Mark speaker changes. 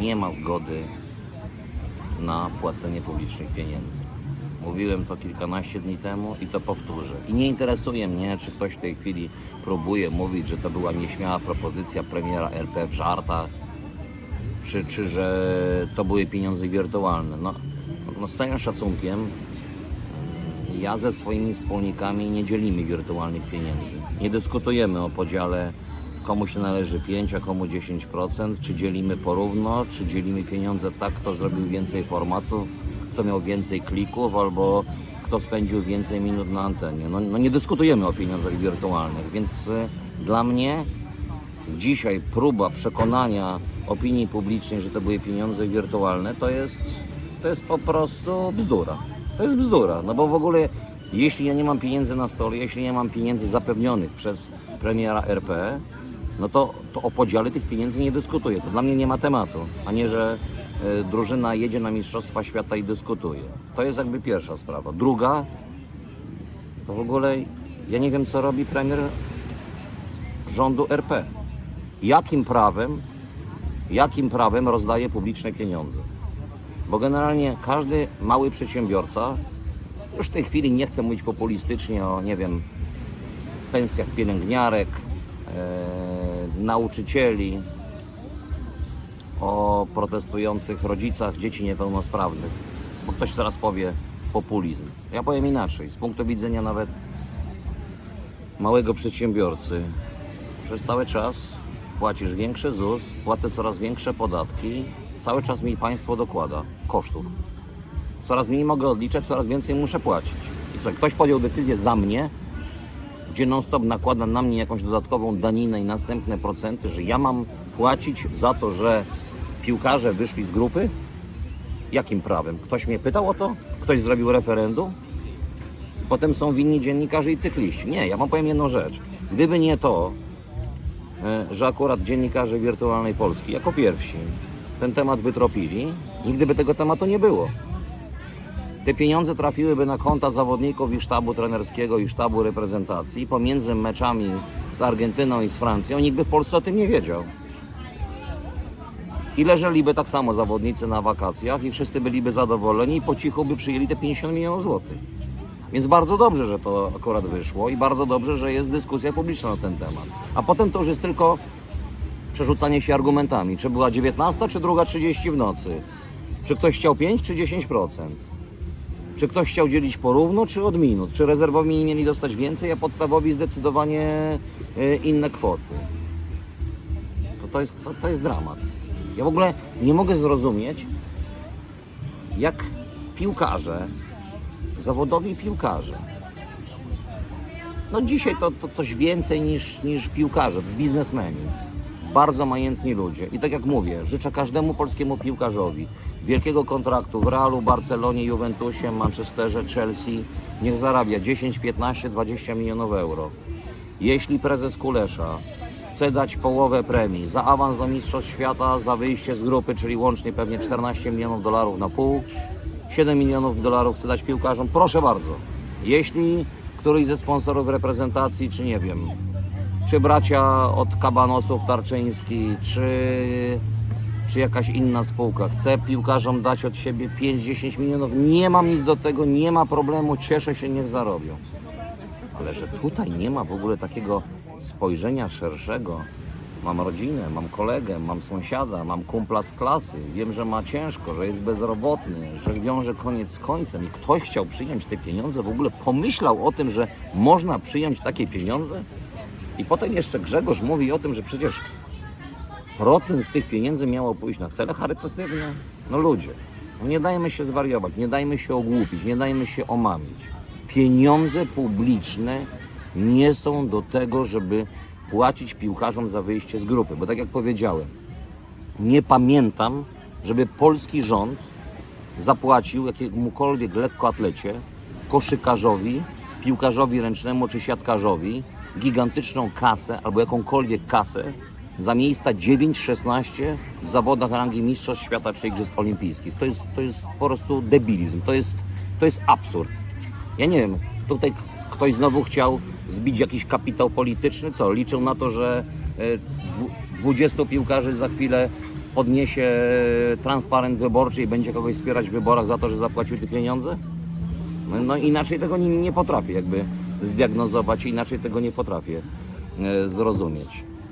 Speaker 1: nie ma zgody na płacenie publicznych pieniędzy. Mówiłem to kilkanaście dni temu i to powtórzę. I nie interesuje mnie, czy ktoś w tej chwili próbuje mówić, że to była nieśmiała propozycja premiera RP w żartach, czy, czy że to były pieniądze wirtualne. No, no z całym szacunkiem, ja ze swoimi wspólnikami nie dzielimy wirtualnych pieniędzy. Nie dyskutujemy o podziale, komu się należy 5, a komu 10%, czy dzielimy porówno, czy dzielimy pieniądze tak, kto zrobił więcej formatów, kto miał więcej klików, albo kto spędził więcej minut na antenie. No, no nie dyskutujemy o pieniądzach wirtualnych, więc y, dla mnie dzisiaj próba przekonania opinii publicznej, że to były pieniądze wirtualne, to jest, to jest po prostu bzdura. To jest bzdura, no bo w ogóle jeśli ja nie mam pieniędzy na stole, jeśli nie mam pieniędzy zapewnionych przez premiera RP, no to, to o podziale tych pieniędzy nie dyskutuję. To dla mnie nie ma tematu, a nie, że e, drużyna jedzie na Mistrzostwa Świata i dyskutuje. To jest jakby pierwsza sprawa. Druga, to w ogóle ja nie wiem, co robi premier rządu RP. Jakim prawem, jakim prawem rozdaje publiczne pieniądze? Bo generalnie każdy mały przedsiębiorca, już w tej chwili nie chcę mówić populistycznie o, nie wiem, pensjach pielęgniarek, e, nauczycieli, o protestujących rodzicach dzieci niepełnosprawnych, bo ktoś zaraz powie populizm. Ja powiem inaczej, z punktu widzenia nawet małego przedsiębiorcy, przez cały czas płacisz większy ZUS, płacę coraz większe podatki, cały czas mi państwo dokłada kosztów. Coraz mniej mogę odliczać, coraz więcej muszę płacić. I co, ktoś podjął decyzję za mnie, gdzie non-stop nakłada na mnie jakąś dodatkową daninę i następne procenty, że ja mam płacić za to, że piłkarze wyszli z grupy? Jakim prawem? Ktoś mnie pytał o to? Ktoś zrobił referendum? Potem są winni dziennikarze i cykliści. Nie, ja wam powiem jedną rzecz. Gdyby nie to, e, że akurat dziennikarze Wirtualnej Polski jako pierwsi ten temat wytropili, nigdy by tego tematu nie było. Te pieniądze trafiłyby na konta zawodników i sztabu trenerskiego i sztabu reprezentacji pomiędzy meczami z Argentyną i z Francją. Nikt by w Polsce o tym nie wiedział. I leżeliby tak samo zawodnicy na wakacjach i wszyscy byliby zadowoleni i po cichu by przyjęli te 50 milionów złotych. Więc bardzo dobrze, że to akurat wyszło i bardzo dobrze, że jest dyskusja publiczna na ten temat. A potem to już jest tylko przerzucanie się argumentami. Czy była 19, czy druga 30 w nocy? Czy ktoś chciał 5, czy 10%? Czy ktoś chciał dzielić porówno, czy od minut? Czy rezerwowi mieli dostać więcej, a podstawowi zdecydowanie y, inne kwoty? To, to, jest, to, to jest dramat. Ja w ogóle nie mogę zrozumieć, jak piłkarze, zawodowi piłkarze, no dzisiaj to, to coś więcej niż, niż piłkarze, biznesmeni. Bardzo majętni ludzie. I tak jak mówię, życzę każdemu polskiemu piłkarzowi wielkiego kontraktu w Realu, Barcelonie, Juventusie, Manchesterze, Chelsea. Niech zarabia 10, 15, 20 milionów euro. Jeśli prezes Kulesza chce dać połowę premii za awans do Mistrzostw Świata, za wyjście z grupy, czyli łącznie pewnie 14 milionów dolarów na pół, 7 milionów dolarów chce dać piłkarzom, proszę bardzo. Jeśli któryś ze sponsorów reprezentacji, czy nie wiem, czy bracia od kabanosów Tarczyński, czy, czy jakaś inna spółka chce piłkarzom dać od siebie 5-10 milionów, nie mam nic do tego, nie ma problemu, cieszę się, niech zarobią. Ale że tutaj nie ma w ogóle takiego spojrzenia szerszego. Mam rodzinę, mam kolegę, mam sąsiada, mam kumpla z klasy. Wiem, że ma ciężko, że jest bezrobotny, że wiąże koniec z końcem i ktoś chciał przyjąć te pieniądze, w ogóle pomyślał o tym, że można przyjąć takie pieniądze. I potem jeszcze Grzegorz mówi o tym, że przecież procent z tych pieniędzy miało pójść na cele charytatywne. No ludzie, no nie dajmy się zwariować, nie dajmy się ogłupić, nie dajmy się omamić. Pieniądze publiczne nie są do tego, żeby płacić piłkarzom za wyjście z grupy. Bo tak jak powiedziałem, nie pamiętam, żeby polski rząd zapłacił jakiemukolwiek lekkoatlecie, koszykarzowi, piłkarzowi ręcznemu czy siatkarzowi gigantyczną kasę albo jakąkolwiek kasę za miejsca 9-16 w zawodach rangi Mistrzostw Świata czy Igrzysk Olimpijskich. To jest, to jest po prostu debilizm, to jest, to jest absurd. Ja nie wiem, tutaj ktoś znowu chciał zbić jakiś kapitał polityczny, co? Liczył na to, że e, dwu- 20 piłkarzy za chwilę podniesie transparent wyborczy i będzie kogoś wspierać w wyborach za to, że zapłacił te pieniądze? No, no inaczej tego nie, nie potrafię jakby zdiagnozować, inaczej tego nie potrafię e, zrozumieć.